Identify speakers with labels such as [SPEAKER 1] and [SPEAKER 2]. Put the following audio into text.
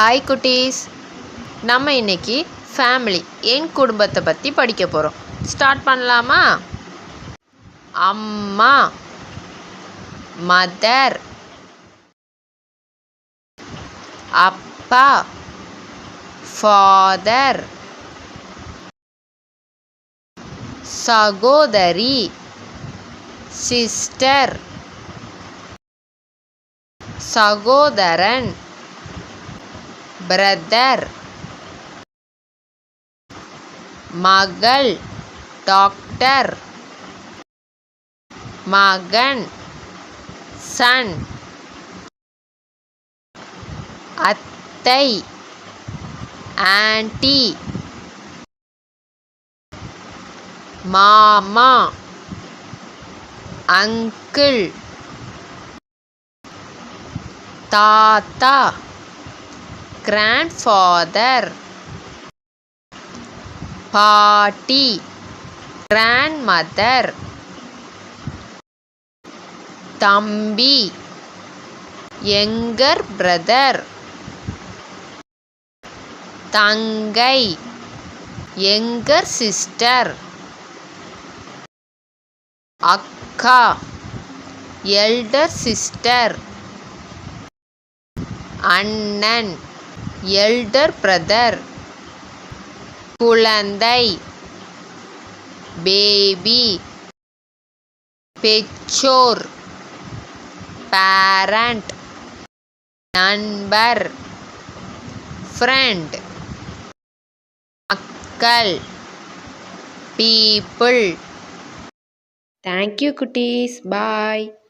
[SPEAKER 1] Hi குட்டீஸ். நம்ம இன்னைக்கு ஃபேமிலி என் குடும்பத்தை பற்றி படிக்க போகிறோம் ஸ்டார்ட் பண்ணலாமா? அம்மா மதர் அப்பா ஃபாதர் சகோதரி சிஸ்டர் சகோதரன். பிரதர் மகள் டாக்டர் மகன் சன் அத்தை ஆண்டி மாமா அங்கிள் தாத்தா கிராண்ட்ஃபாதர் பாட்டி கிராண்ட்மதர் தம்பி எங்கர் பிரதர் தங்கை எங்கர் சிஸ்டர் அக்கா எல்டர் சிஸ்டர் அண்ணன் எல்டர் பிரதர் குழந்தை. பேபி பெற்றோர். பேரண்ட் நண்பர். ஃப்ரெண்ட் மக்கள். பீப்புள் தேங்க்யூ குட்டீஸ். பாய்